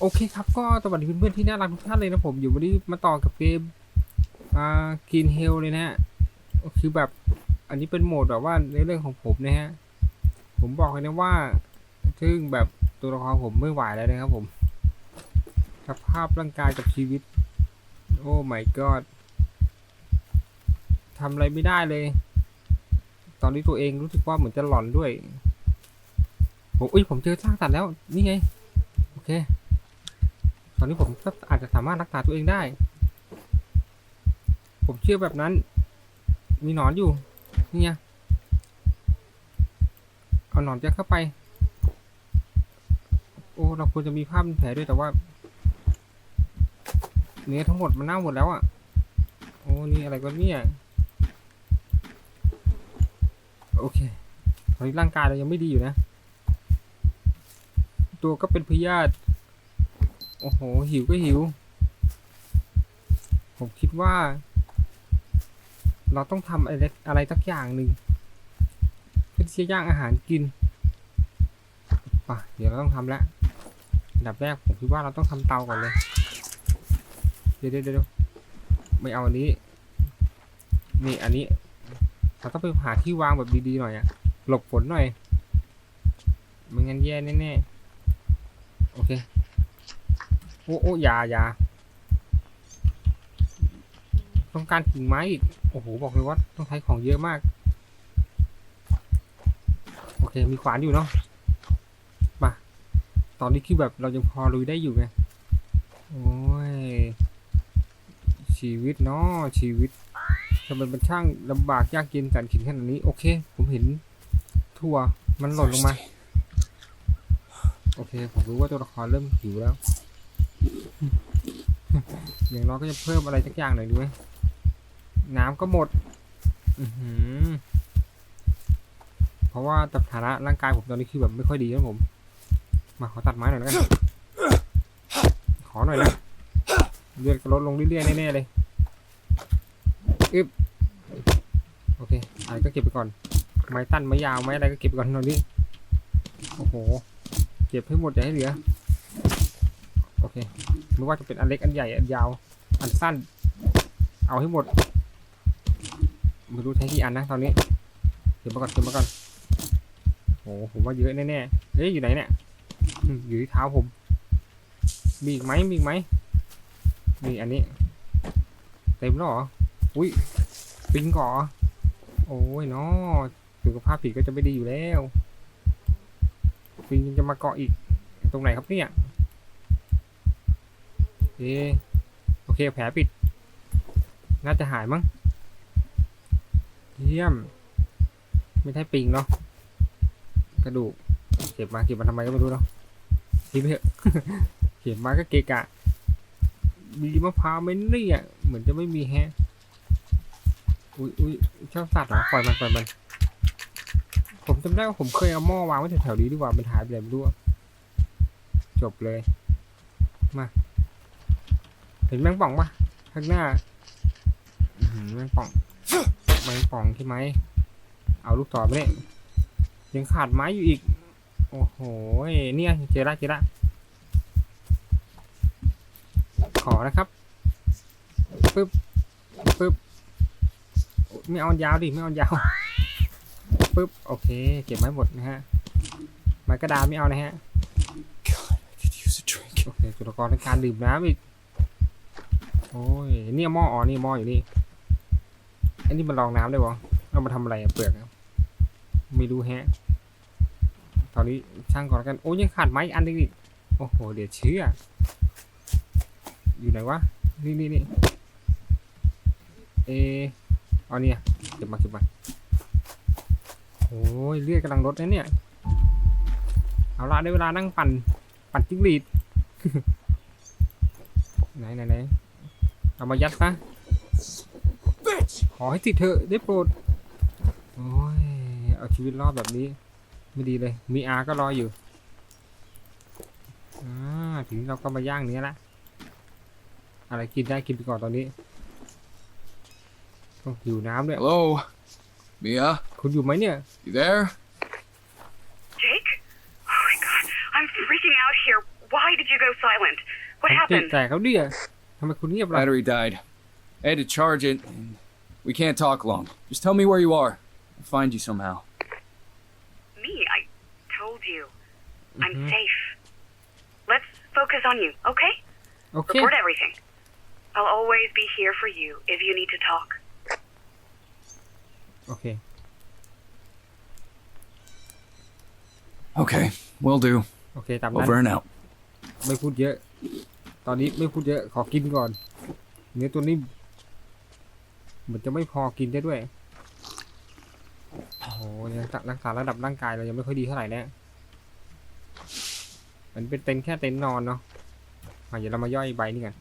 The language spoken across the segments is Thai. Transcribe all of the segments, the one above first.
โอเคครับก็สวัสดีเพื่อนๆที่น่ารักทุกท่านเลยนะผมอยู่วันนี้มาต่อกับเกมอ่ากินเฮลเลยนะฮะคือแบบอันนี้เป็นโหมดแบบว่าในเรื่องของผมนะฮะผมบอกเลยนะว่า ซึ่งแบบตัวละครผมไม่ไหวแล้วนะครับผมสภาพร่างกายกับชีวิต โอ้ my god ทำอะไรไม่ได้เลย ตอนนี้ตัวเองรู้สึกว่าเหมือนจะหลอนด้วยผมอุ้ยผมเจอสร้างสัตว์แล้ว นี่ไง โอเค ตอนนี้ผมก็อาจจะสามารถรักษาตัวเองได้ ผมเชื่อแบบนั้น มีหนอนอยู่นี่ไงเอาหนอนจะเข้าไป โอ้เราควรจะมีภาพแผลด้วยแต่ว่า เนื้อทั้งหมดมันเน่าหมดแล้วอะ โอ้นี่อะไรก็เนี่ยโอเคตอนนี้ร่างกายเรายังไม่ดีอยู่นะ ตัวก็เป็นพยาธิ อ้โห หิวก็หิว ผมคิดว่า เราต้องทำอะไรอะไรสักอย่างหนึ่งเพื่อที่จะย่างอาหารกินป่ะเดี๋ยวเราต้องทำแล้วอันดับแรกผมคิดว่าเราต้องทำเตาก่อนเลย เดี๋ยวเดี๋ยวเดี๋ยวไม่เอาอันนี้ นี่อันนี้ เราต้องไปหาที่วางแบบดีๆหน่อยอะหลบฝนหน่อยไม่งั้นแย่แน่ๆโอเค อ้โอ้ยาอยาต้องการกิ่งไม้อีก โอ้โห บอกเลยว่าต้องใช้ของเยอะมาก โอเค มีขวานอยู่เนาะ มา ตอนนี้คือแบบเรายังพอลุยได้อยู่ไง โอ้ย ชีวิตเนาะชีวิตทำไมมันช่างลำบากยากเย็นสันขินขนาดนี้ โอเค ผมเห็นถั่วมันหล่นลงมา โอเค ผมรู้ว่าตัวละครเริ่มหิวแล้ว อย่างน้อยก็จะเพิ่มอะไรสักอย่างหน่อยดูไหมน้ำก็หมด อือหือเพราะว่าสถานะร่างกายผมตอนนี้คือแบบไม่ค่อยดีนะผม มาขอตัดไม้หน่อยแล้วกัน ขอหน่อยนะ เลือดก็ลดลงเรื่อยๆแน่ๆเลยอึบโอเค อะไรก็เก็บไปก่อน ไม้ตั้นไม้ยาวไม้อะไรก็เก็บไปก่อนตอนนี้ โอ้โห เก็บให้หมดอย่าให้เหลือ โอเค ไม่ว่าจะเป็นอันเล็กอันใหญ่อันยาว อันสั้น เอาให้หมด ไม่รู้ใช้กี่อันนะตอนนี้เก็บมาก่อนเก็บมาก่อนโอ้โหผมว่าเยอะแน่ๆเฮ้ยอยู่ไหนเนี่ยอยู่ที่เท้าผม มีอีกไหมมีอีกไหมนี่อันนี้ เต็มแล้วเหรอ อุ้ยปิงก่อโอ้ยเนาะสุขภาพผิดก็จะไม่ดีอยู่แล้วปิงยังจะมาเกาะอีก ตรงไหนครับเนี่ย เอโอเคแผลปิด น่าจะหายมั้ง เยี่ยม ไม่ใช่ปิงเนาะ กระดูก เก็บมาเก็บมาทำไมก็ไม่รู้เนาะทิ้งไปเถอะเก็บมาก็เกะกะ มีมะพร้าวไมเนี่ยเหมือนจะไม่มีแฮะ อุ้ยอุ้ยชอบสัตว์เหรอปล่อยมันปล่อยมัน ผมจำได้ว่าผมเคยเอาหม้อวางไว้แถวๆนี้ดีกว่ามันหายไปไหนไม่รู้จบเลย มา เห็นแมงป่องปะข้างหน้าแมงป่องแมงป่องใช่ไหมเอาลูกต่อไปเนี่ยยังขาดไม้อยู่อีก โอ้โหเนี่ยเจอละเจอละขอนะครับปึ๊บปึ๊บไม่เอายาวดิไม่เอายาวปึ๊บโอเค เก็บไม้หมดนะฮะไม้กระดาษไม่เอานะฮะโอเคจุลกรในการดื่มน้ำอีก โอ้ยเนี่ยหม้ออ๋อนี่หม้ออยู่นี่อันนี้มันรองน้ำได้วะเอามาทำอะไรอะเปลือกอะไม่รู้แฮะ ตอนนี้ช่างก่อนกัน โอ้ยยังขาดไม้อันนึงอีกโอ้โห เดี๋ยวเชื่อ อยู่ไหนวะ นี่นี่นี่เออเอาเนี่ยเก็บมาเก็บมาโอ้ยเลือดกำลังลดนะเนี่ย เอาละได้เวลานั่งปั่น ปั่นจิ้งหรีด ไหนไหนไหน เอามายัดซะ Bitch! ขอให้ติดเถอะได้โปรด โอ้ย เอาชีวิตรอดแบบนี้ ไม่ดีเลย มีอาก็รออยู่อ่าถึงเราก็มาย่างเนื้อละ อะไรกินได้กินไปก่อนตอนนี้ต้องหิวน้ำด้วย Hello? Mia? คุณอยู่ไหมเนี่ย You there? Jake? Oh my god, I'm freaking out here. Why did did you go silent? What ผมติด happened? แต่เขาเดียทำไมคุณเงียบล่ะ Battery died. I had to charge it, and we can't talk long. Just tell me where you are. I'll find you somehow. Me, I told you. I'm Mhm. safe. Let's focus on you, okay? โอเค Report everything. I'll always be here for you if you need to talk. โอเค Okay, will do. โอเค ตามนั้น Over and out. ไม่พูดเยอะ ตอนนี้ไม่พูดเยอะขอกินก่อน เนื้อตัวนี้เหมือนจะไม่พอกินได้ด้วย โอ้โหเนี่ยรักษาระดับร่างกายเรายังไม่ค่อยดีเท่าไหร่นี่ยมันเป็นเต็นท์แค่เต็นท์นอนเนาะมาเดี๋ยวเรามาย่อยใบนี่กัน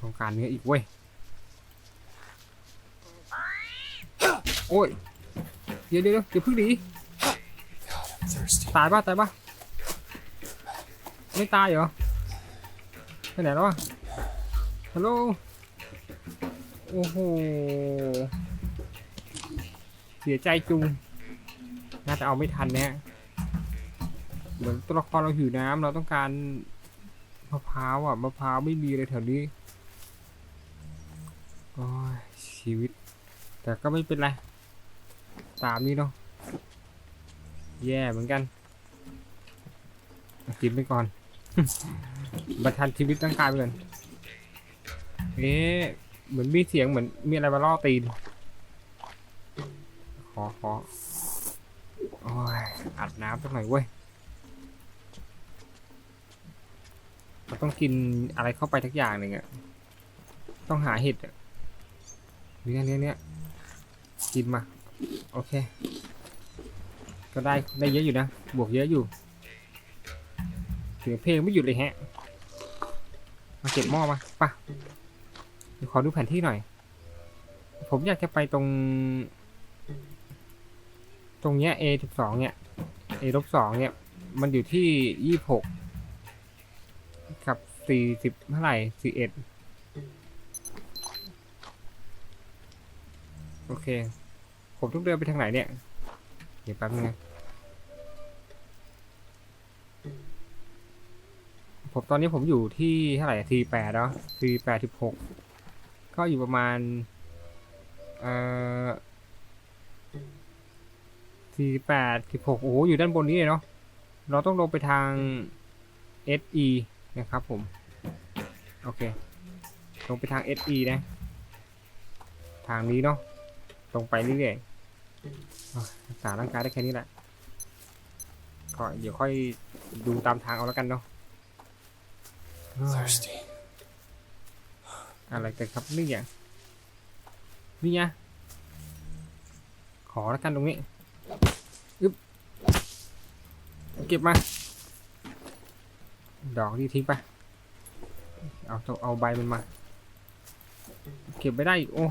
ต้องการเนื้ออีกเว้ย โอ้ย เดี๋ยวเดี๋ยวเดี๋ยวพิ่งหนีตายป่ะตายป่ะ ไม่ตายเหรอไปไหนแล้ววะฮัลโหลโอ้โหเสียใจจุงน่าจะเอาไม่ทันนะฮะเหมือนตัวละครเราหิวน้ำเราต้องการมะพร้าวอะมะพร้าวไม่มีเลยแถวนี้โอ้ยชีวิต แต่ก็ไม่เป็นไร ตามนี้เนาะแย่เหมือนกันกินไปก่อน บัทันชีวิตร่างกายไปก่อนเอ๊ะเหมือนมีเสียงเหมือนมีอะไรมาล่อตีน ขอขอโอ้ยอัดน้ำสักหน่อยเว้ยเราต้องกินอะไรเข้าไปทักอย่างหนึ่งอะต้องหาเห็ดอะเนี้ยเนี้ยเนี้ยกินมา โอเค ก็ได้ได้เยอะอยู่นะ บวกเยอะอยู่ เสียงเพลงไม่หยุดเลยแฮะ มาเก็บหม้อมาป่ะเดี๋ยวขอดูแผนที่หน่อย ผมอยากจะไปตรง ตรงเนี้ย A สิบสองเนี่ย A ลบสองเนี่ย มันอยู่ที่ยี่หกกับสี่สิบเท่าไหร่สี่เอ็ดโอเค ผมต้องเดินไปทางไหนเนี่ย เดี๋ยวแป๊บนึงนะ ผมตอนนี้ผมอยู่ที่เท่าไหร่ทีแปดแล้วทีแปดสิบหกก็อยู่ประมาณเอ่อทีแปดสิบหกโอ้โหอยู่ด้านบนนี้เลยเนาะเราต้องลงไปทาง SE นะครับผม โอเค ลงไปทาง SE นะ ทางนี้เนาะตรงไปเรื่อยๆอะรักษาร่างกายได้แค่นี้แหละก็เดี๋ยวค่อยดูตามทางเอาแล้วกันเนาะ Thirsty. อะไรกันครับนี่อะนี่ไงขอแล้วกันตรงนี้อึ๊บเก็บมา ดอกที่ทิ้งไป เอาตัวเอาใบมันมา เก็บไม่ได้อีกโอ้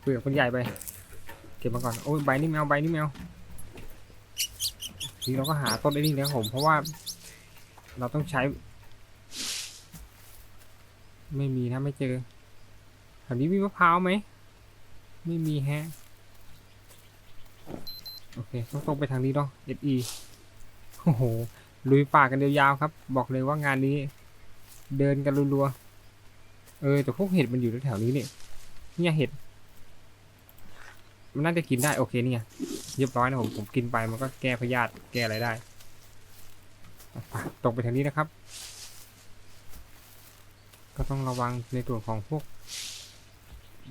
เปลือกมันใหญ่ไป เก็บมาก่อน โอ้ยใบนี่แมวใบนี่แมวทีเราก็หาต้นไอ้นี่แล้วผม เพราะว่า เราต้องใช้ ไม่มีนะไม่เจอแถวนี้มีมะพร้าวไหม ไม่มีแฮะ โอเคต้องตรงไปทางนี้เนาะ SE โอ้โห ลุยป่ากันยาวๆครับ บอกเลยว่างานนี้ เดินกันรัวๆ เออ แต่พวกเห็ดมันอยู่แถวๆนี้เนี่ยเนี่ยเห็ด มันน่าจะกินได้โอเคนี่ไงเรียบร้อยนะผมผมกินไปมันก็แก้พยาธิแก้อะไรได้ตรงไปทางนี้นะครับ ก็ต้องระวังในตัวนของพวก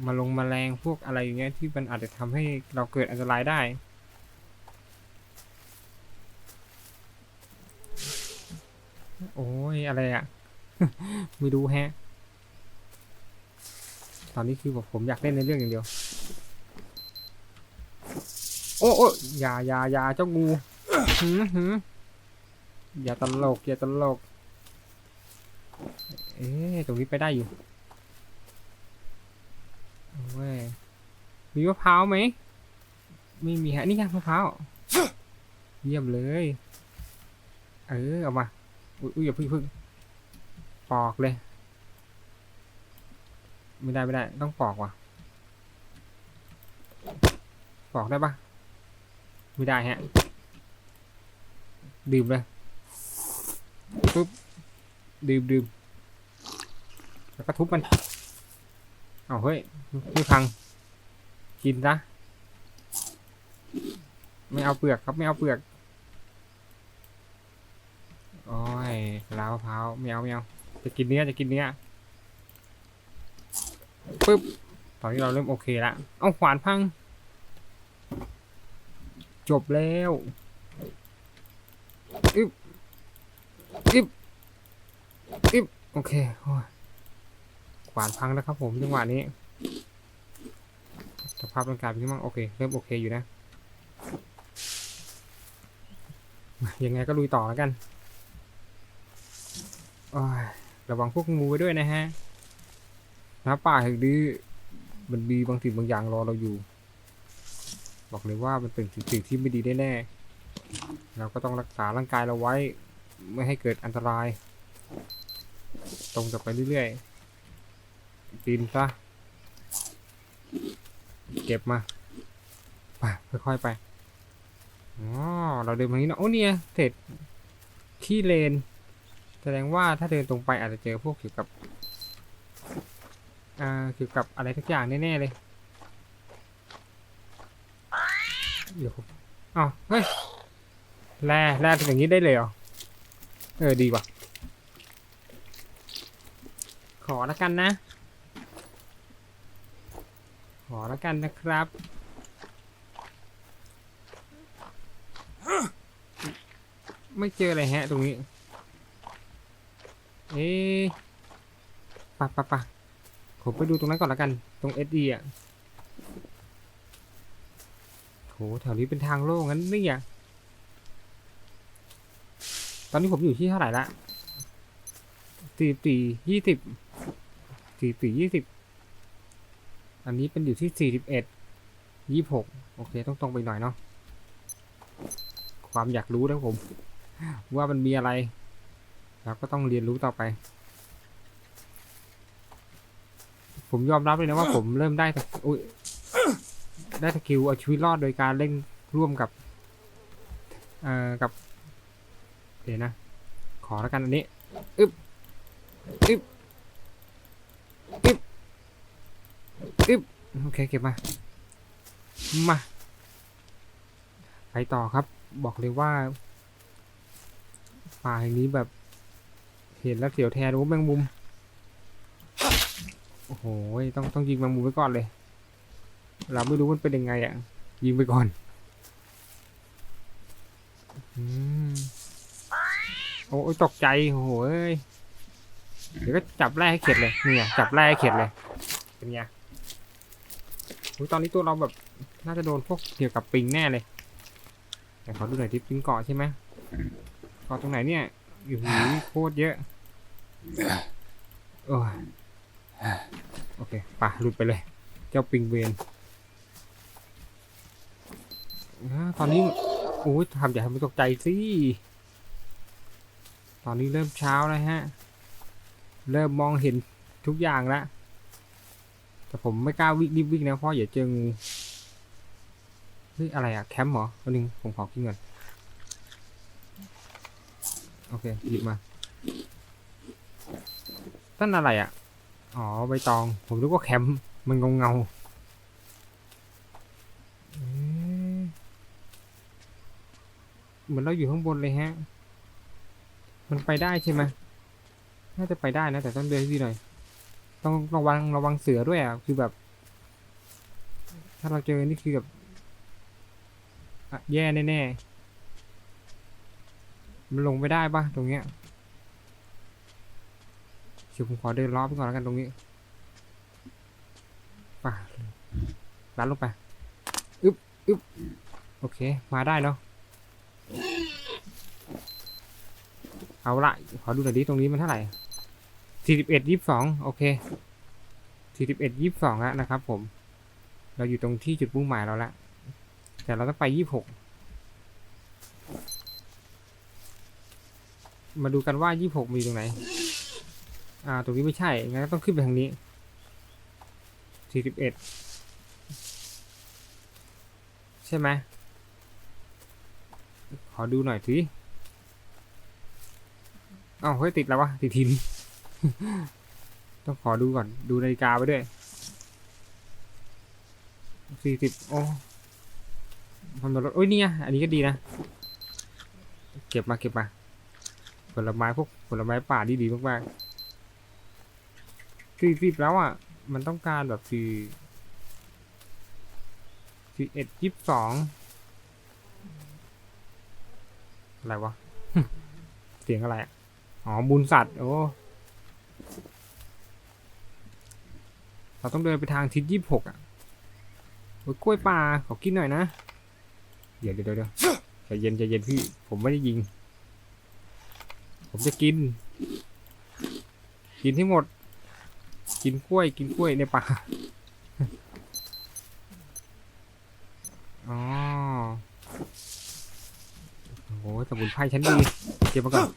มาลงมาแมลงพวกอะไรอย่างเงี้ยที่มันอาจจะทำให้เราเกิดอันตรายได้ โอ้ยอะไรอะไม่รู้แฮะ ตอนนี้คือแบบผมอยากเล่นในเรื่องอย่างเดียว โอ้โอ้ยาอย่าอย่าเจ้างูหืมหืมอย่าตลกอย่าตลก เอ๊ะตรงนี้ไปได้อยู่เว้ยมีมะพร้าวไหมไม่มีฮะนี่ไงมะพร้าวเยี่ยมเลย เออเอามาอุ้ยอย่าเพึ่งพึ่งปอกเลย ไม่ได้ไม่ได้ ต้องปอกว่ะ ปอกได้ปะไม่ได้ฮะ ดื่มเลยปุ๊บดื่มดื่ม แล้วก็ทุบมัน เอาเฮ้ยไม่พัง กินซะ ไม่เอาเปลือกครับไม่เอาเปลือก โอ้ยลาวมะพร้าวไม่เอาไม่เอา จะกินเนื้อจะกินเนื้อปึ๊บ ตอนนี้เราเริ่มโอเคละ เอาขวานพัง จบแล้วอึบอึบอึบโอเคโอ้ย ขวานพังแล้วครับผมจังหวะนี้สภาพร่างกายเป็นยังไงบ้างโอเค เริ่มโอเคอยู่นะ ยังไงก็ลุยต่อแล้วกันระวังพวกงูไว้ด้วยนะฮะน้าป่าแห่งนี้มันมีบางสิ่งบางอย่างรอเราอยู่ บอกเลยว่ามันเป็นสิ่งที่ไม่ดีแน่ๆเราก็ต้องรักษาร่างกายเราไว้ ไม่ให้เกิดอันตราย ตรงต่อไปเรื่อยๆ ปีนซะเก็บมาไปค่อยๆไปอ๋อเราเดินมานี้เนอะโอ้เนี่ยเสร็จที่เลน แสดงว่าถ้าเดินตรงไปอาจจะเจอพวกเกี่ยวกับอ่าเกี่ยวกับอะไรทักอย่างแน่ๆเลยเดี๋ยวผมอ้าวเฮ้ยแร่แร่เป็นอย่างนี้ได้เลยเหรอเออดีว่ะขอแล้วกันนะ ขอแล้วกันนะครับ ไม่เจออะไรแฮะตรงนี้ เอ๊ะปะปะปะผมไปดูตรงนั้นก่อนแล้วกัน ตรงเอสดีอะโถแถวนี้เป็นทางโล่งงั้นนี่อะตอนนี้ผมอยู่ที่เท่าไหร่ละสี่สี่ยี่สิบสี่สี่ยี่สิบ อันนี้เป็นอยู่ที่สี่สิบเอ็ดยี่หกโอเค ต้องตรงไปหน่อยเนาะ ความอยากรู้นะผม ว่ามันมีอะไร แล้วก็ต้องเรียนรู้ต่อไป ผมยอมรับเลยนะว่าผมเริ่มได้แต่อุ้ยได้สกิลเอาชีวิตรอดโดยการเล่นร่วมกับ เอ่อ กับ เดี๋ยวนะ ขอแล้วกันอันนี้ อึบอึบอึบ อึบโอเคเก็บมา มา ไปต่อครับ บอกเลยว่าป่าแห่งนี้แบบ เห็นแล้วเสียวแทนรู้แมงมุม โอ้โห ต้องต้องยิงแมงมุมไว้ก่อนเลย เราไม่รู้มันเป็นยังไงอะ ยิงไปก่อน อืมโอ้ยตกใจโอ้โหเอ้ยเดี๋ยวก็จับแร่ให้เข็ดเลย เนี่ย จับแร่ให้เข็ดเลย เป็นไง ตอนนี้ตัวเราแบบน่าจะโดนพวกเกี่ยวกับปิงแน่เลยแต่ขอดูหน่อยที่ปิงเกาะใช่ไหมเกาะตรงไหนเนี่ยอยู่หูโคตรเยอะโอ้โอเคป่ะหลุดไปเลย เจ้าปิงเวนตอนนี้โอ้ยทำอย่าทำให้ตกใจสิตอนนี้เริ่มเช้าแล้วฮะ เริ่มมองเห็นทุกอย่างแล้ว แต่ผมไม่กล้าวิ่งรีบวิ่งนะเพราะอย่าเจองูเฮ้ยอะไรอะแคมป์เหรอวันนึงผมขอกินก่อนโอเคหยิบมาต้นอะไรอะอ๋อใบตอง ผมนึกว่าแคมป์มันเงาเงาเอ๊ะเหมือนเราอยู่ข้างบนเลยฮะ มันไปได้ใช่ไหมน่าจะไปได้นะ แต่ต้องเดินดีหน่อย ต้องระวังระวังเสือด้วยอะคือแบบ ถ้าเราเจอนี่คือแบบอะแย่แน่ๆมันลงไม่ได้ปะตรงเนี้ยเดี๋ยวผมขอเดินล้อบไปก่อนแล้วกันตรงนี้ป่ะลัดลงไปอึบอึบโอเค มาได้เนาะเอาละขอดูหน่อยดิตรงนี้มันเท่าไหร่ สี่สิบเอ็ดยี่สิบสองโอเคสี่สิบเอ็ดยี่สิบสองแล้วนะครับ ผม เราอยู่ตรงที่จุดมุ่งหมายเราละแต่เราต้องไปยี่สิบหกมาดูกันว่ายี่สิบหกมีตรงไหน อ่า ตรงนี้ไม่ใช่ งั้นก็ต้องขึ้นไปทางนี้สี่สิบเอ็ดใช่ไหมขอดูหน่อยทีอ้าวเฮ้ยติดแล้ววะติดทิน ต้องขอดูก่อน ดูนาฬิกาไปด้วยสี่สิบโอ้มันลดโอ้ยนี่ไงอันนี้ก็ดีนะ เก็บมาเก็บมา ผลไม้พวกผลไม้ป่าดีดีมากๆสี่สิบแล้วอะ มันต้องการแบบสี่สี่เอ็ดยี่สิบสองอะไรวะ เสียงอะไร อ๋อ บุญสัตว์ โอ้ เราต้องเดินไปทางทิศยี่สิบหกอะโอ้ยกล้วยป่าขอกินหน่อยนะ เดี๋ยวเดี๋ยวเดี๋ยวใจเย็นใจเย็นพี่ ผมไม่ได้ยิง ผมจะกิน กินให้หมด กินกล้วย กินกล้วยในป่าอ๋อโอ้โหสมุนไพรชั้นดี เก็บมาก่อน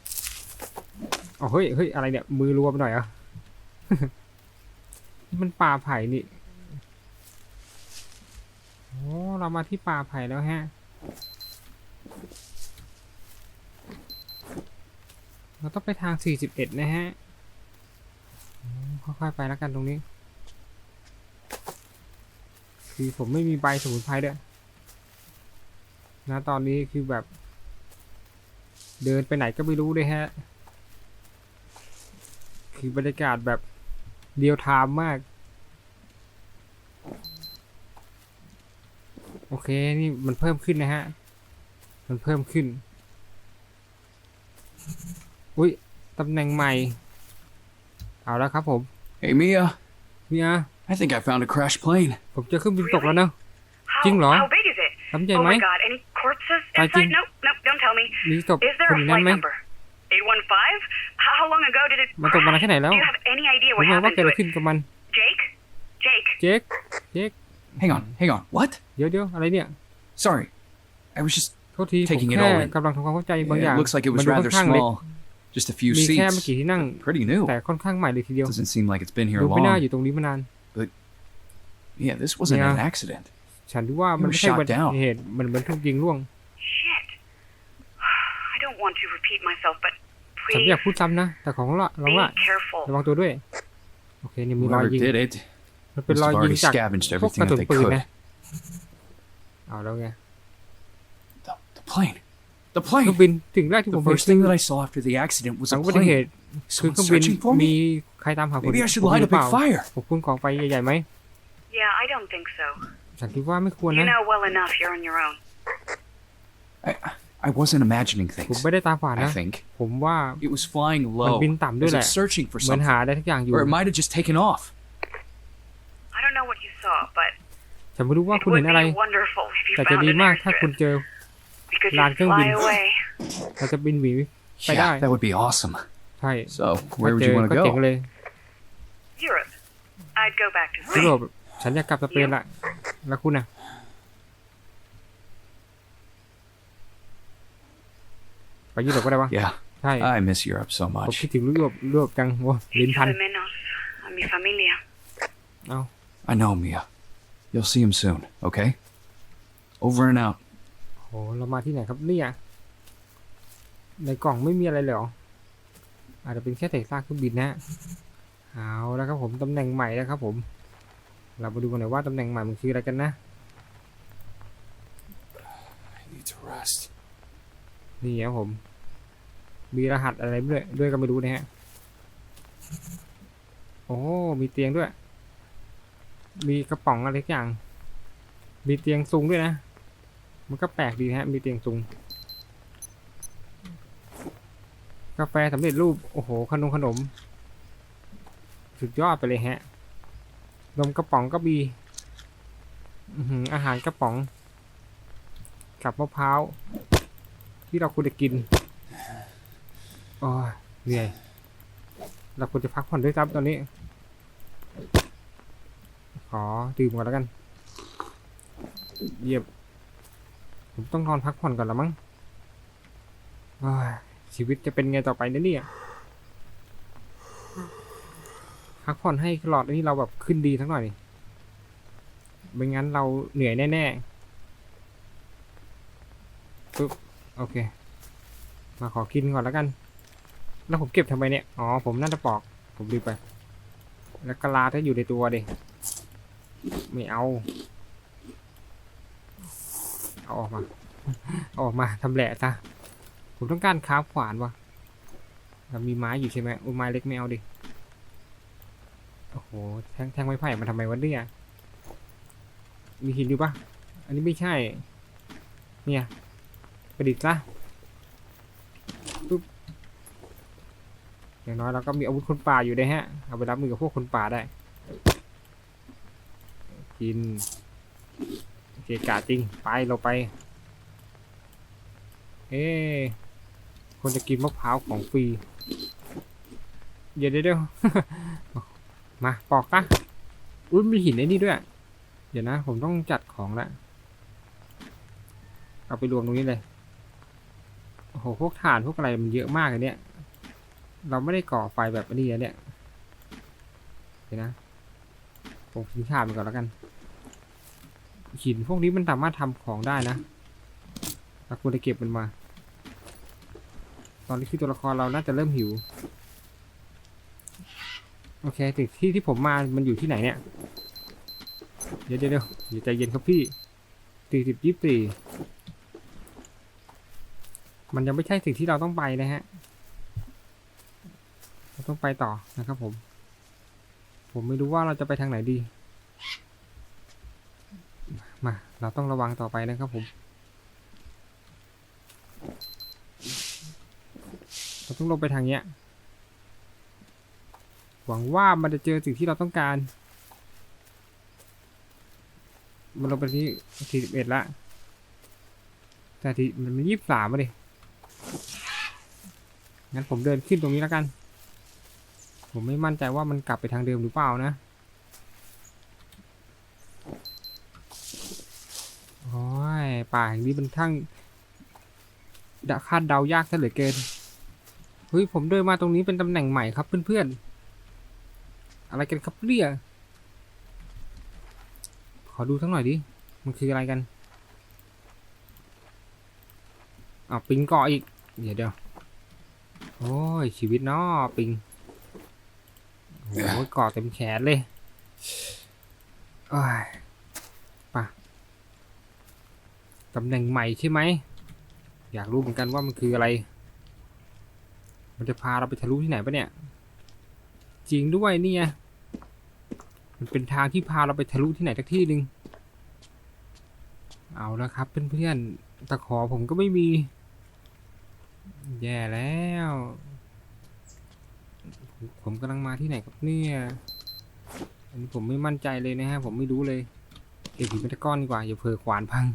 อ๋อเฮ้ยเฮ้ยอะไรเนี่ย มือรวมหน่อยเหรอะ มันป่าไผ่นี่โอ้เรามาที่ป่าไผ่แล้วฮะ เราต้องไปทาง 41 นะฮะค่อยๆไปแล้วกันตรงนี้ คือผมไม่มีใบสมุนไพรด้วยนะตอนนี้คือแบบ เดินไปไหนก็ไม่รู้เลยฮะ คือบรรยากาศแบบ เดียวไทม์มาก โอเค นี่มันเพิ่มขึ้นนะฮะ มันเพิ่มขึ้น อุ้ยตำแหน่งใหม่ เอาแล้วครับผม Hey, Mia. เมีย I think I found a crashed plane. ผมเจอเครื่องบินตกแล้วเนอะ How, Jing lo. how big is it? ลำใหญ่ Oh ไหม my god, any corpses Ai inside? Jing? Nope, nope, don't tell me. มีศพ Is there คน a อยู่นั่น flight ไหม number? 815? How, how long ago did it มันตกมา crash? แค่ไหนแล้ว Do you have any idea รู้ what ไหมว่า happened เกิด to อะไร it? ขึ้นกับมัน Jake? Jake? เจ๊กเจ๊ก Hang on, hang on. What? เดี๋ยวเดี๋ยวอะไรเนี่ย Sorry. I was just. โทษทีผม Taking it แค่ all in. กำลังทำความเข้าใจบางอย่าง It looks like it มั was ดูค่อ rather นข้างเล็ก small. Just a few มีแค่ไม่ seats. กี่ที่นั่ง Pretty new. แต่ค่อนข้างใหม่เลยทีเดียว Doesn't seem like it's been here ดูไม่น่าอ long. ยู่ตรงนี้มานาน Yeah, this wasn't Yeah. an accident. ฉันดูว่ามันไม่ใช่ You were อุบั shot ติ down. เหตุมันเหมือนถูกยิงล่วง Shit. I don't want to repeat myself, but ฉันไม่ please อยากพูดซ้ำนะ แต่ของเราเรา be ว่า careful. ระวังตัวด้วย โอเคนี่มีรอย Whoever ยิง did it มันเป็น must รอย have ยิง already จาก scavenged พวกก everything ระสุ that น they ปืน could. นะ เอาแล้วไง The, the plane. The เครื่อง plane. บินสิ่งแรกที่ผ The มเห็น first thing that I saw after the accident was หลั a งอุบัติเห plane. ตุคือเครื่อง Someone บิน searching for มี me? ใครตามหาผม Maybe I should ผม light ห a รือเป big ล่า fire. ผมควรก่อไฟใหญ่ๆไหม Yeah, I don't think so. ฉันคิดว่าไม่ควร You นะ know well enough you're on your own. I, I wasn't imagining ผม things. ไม่ได้ตาฝาด I นะ think ผมว่า it was flying มัน low. บินต่ำด้วย As แหละ if searching for เหมือน something, หาอะไรทุกอย่างอยู่ or it might have just taken off. I don't know what you saw, but ฉันไม่รู้ว่า it คุณ would เห็นอะไร be wonderful if you แต่จะ found ดี an มากถ้าคุณ exit. เจอ Because ลาน you'd เครื่องบิน fly away. เราจะบินหวี Bye Yeah, bye. that would be awesome. ใช่ So, ถ้า where would เจ you อ want ก็ to เจ๋ง go? เลย Europe. I'd go back to ยุ Spain. โรปฉันอยากกลับสเปนละแล้วคุณน่ะ ยุโรปก็ได้วะ Yeah, ใช่ I miss Europe so ผม much. คิดถึงยุโรปยุโรปจังโอ้ลิ้นพัน Echo de menos a mi familia. I know, Mia. You'll see him soon, okay? Over and out. โหเรามาที่ไหนครับเนี่ยในกล่องไม่มีอะไรเลยเหรออาจจะเป็นแค่เศษซากเครื่องบินนะเอาแล้วครับผมตำแหน่งใหม่แล้วครับผม เรามาดูกันหน่อยว่าตำแหน่งใหม่มันคืออะไรกันนะ I need to rest. นี่ครับผม มีรหัสอะไรด้วยด้วยก็ไม่รู้นะฮะ โอ้ มีเตียงด้วย มีกระป๋องอะไรอย่าง มีเตียงซุงด้วยนะ มันก็แปลกดีฮะ มีเตียงซุงกาแฟสำเร็จรูป โอ้โห ขนมขนม สุดยอดไปเลยฮะ นมกระป๋องก็มีอือหืออาหารกระป๋อง กับมะพร้าว ที่เราควรจะกิน โอ้ยเหนื่อยเราควรจะพักผ่อนด้วยซ้ำตอนนี้ ขอดื่มก่อนแล้วกัน เยี่ยมผมต้องนอนพักผ่อนก่อนละมั้งชีวิตจะเป็นไงต่อไปเนี่ยเนี่ยพักผ่อนให้ตลอดอันนี้เราแบบขึ้นดีทั้งหน่อยไม่งั้นเราเหนื่อยแน่ๆปึ๊บโอเค มาขอกินก่อนแล้วกัน แล้วผมเก็บทำไมเนี่ย อ๋อ ผมน่าจะปอก ผมลืมไป แล้วกะลาถ้าอยู่ในตัวดิไม่เอา เอาออกมา เอาออกมาทำแหละซะ ผมต้องการค้าขวานวะเรามีไม้อยู่ใช่ไหมอ้ไม้เล็กไม่เอาดิ โอ้โห แท่งแทงไม้ไผ่มาทำไมวะเนี่ย มีหินอยู่ปะอันนี้ไม่ใช่ เนี่ยประดิษฐ์ซะปุ๊บ อย่างน้อยเราก็มีอาวุธคนป่าอยู่ได้ฮะ เอาไปรับมือกับพวกคนป่าได้ กินเกกะจริง ไปเราไป เอ๊คนจะกินมะพร้าวของฟรีเดี๋ยวเดี๋ยวมาปอกปะอุ้ยมีหินไอ้นี่ด้วย เดี๋ยวนะ ผมต้องจัดของละเอาไปรวมตรงนี้เลยโอ้โหพวกถ่านพวกอะไรมันเยอะมากเลยเนี่ย เราไม่ได้ก่อไฟแบบนี้นะเนี่ยเดี๋ยวนะผมทิ้งถ่านไปก่อนแล้วกัน หินพวกนี้มันสามารถทำของได้นะเราควรจะเก็บมันมา ตอนนี้คือตัวละครเราน่าจะเริ่มหิว โอเคถึงที่ที่ผมมา มันอยู่ที่ไหนเนี่ย เดี๋ยวเดี๋ยวเดี๋ยวอย่าใจเย็นครับพี่สี่สิบยี่สี่มันยังไม่ใช่สิ่งที่เราต้องไปนะฮะ ต้องไปต่อนะครับผม ผมไม่รู้ว่าเราจะไปทางไหนดี มา เราต้องระวังต่อไปนะครับผม เราต้องลงไปทางเนี้ย หวังว่ามันจะเจอสิ่งที่เราต้องการ มันลงไปที่สี่สิบเอ็ดละ แต่ที่มันยี่สิบสามมาดิงั้นผมเดินขึ้นตรงนี้แล้วกัน ผมไม่มั่นใจว่ามันกลับไปทางเดิมหรือเปล่านะโอ้ยป่าแห่งนี้มันทั้งดคาดเดายากซะเหลือเกินเฮ้ยผมเดินมาตรงนี้เป็นตำแหน่งใหม่ครับเพื่อนๆอะไรกันครับเนี่ยขอดูสักหน่อยดิมันคืออะไรกันอ้าวปิงเกาะอีกเดี๋ยวเดี๋ยวโอ้ยชีวิตเนาะปิง โอ้โหเกาะเต็มแขนเลยโอ้ยไป่ะตำแหน่งใหม่ใช่ไหม อยากรู้เหมือนกันว่ามันคืออะไร มันจะพาเราไปทะลุที่ไหนปะเนี่ย จริงด้วยเนี่ยมันเป็นทางที่พาเราไปทะลุที่ไหนสักที่หนึ่งเอาละครับเพื่อนๆตะขอผมก็ไม่มี แย่แล้ว ผมกำลังมาที่ไหนครับเนี่ยอันนี้ผมไม่มั่นใจเลยนะฮะ ผมไม่รู้เลยเก็บหินเป็นตะก้อนดีกว่าอย่าเผลอขวานพัง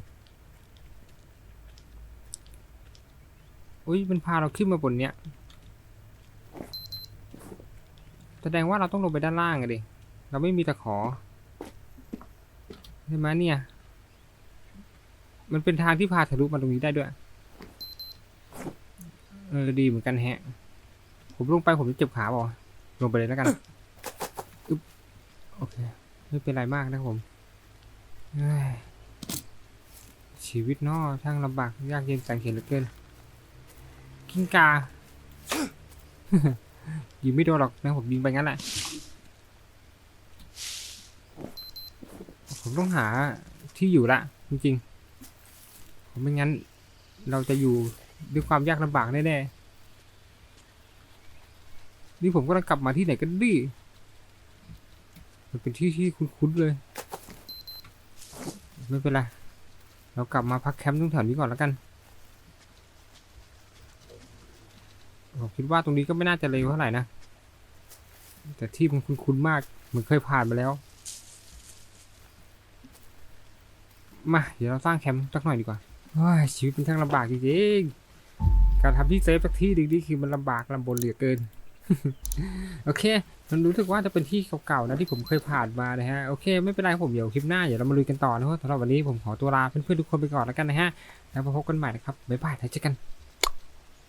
อุ้ยมันพาเราขึ้นมาบนเนี้ยแสดงว่าเราต้องลงไปด้านล่างอะดิเราไม่มีตะขอใช่ไหมเนี่ย มันเป็นทางที่พาทะลุมาตรงนี้ได้ด้วย เออดีเหมือนกันแฮะ ผมลงไปผมจะเจ็บขาเปล่าลงไปเลยแล้วกันอึ๊บโอเค ไม่เป็นไรมากนะครับผมเฮ้ยชีวิตเนอช่างลำบากยากเย็นแสนเข็นเหลือเกินกิ้งกายิงไม่โดนหรอกนะผมยิงไปงั้นแหละผมต้องหาที่อยู่ละจริงๆผมไม่งั้น เราจะอยู่ด้วยความยากลำบากแน่ๆ นี่ผมก็ต้องกลับมาที่ไหนกันดิ มันเป็นที่ที่คุ้นๆเลย ไม่เป็นไร เรากลับมาพักแคมป์ตรงแถวนี้ก่อนแล้วกันผมคิดว่าตรงนี้ก็ไม่น่าจะเร็วเท่าไหร่นะ แต่ที่มันคุ้นๆมาก เหมือนเคยผ่านมาแล้ว มา เดี๋ยวเราสร้างแคมป์สักหน่อยดีกว่าชีวิตเป็นช่างลำบากจริงๆ การทำที่เซฟสักที่หนึ่งนี่คือมันลำบากลำบนเหลือเกิน โอเค มันรู้สึกว่าจะเป็นที่เก่าๆนะที่ผมเคยผ่านมานะฮะ โอเค ไม่เป็นไรผมเดี๋ยวคลิปหน้าเดี๋ยวเรามาลุยกันต่อนะครับสำหรับวันนี้ผมขอตัวลาเพื่อนๆทุกคนไปก่อนแล้วกันนะฮะ แล้วพบกันใหม่นะครับ บ๊ายบายแล้วเจอกัน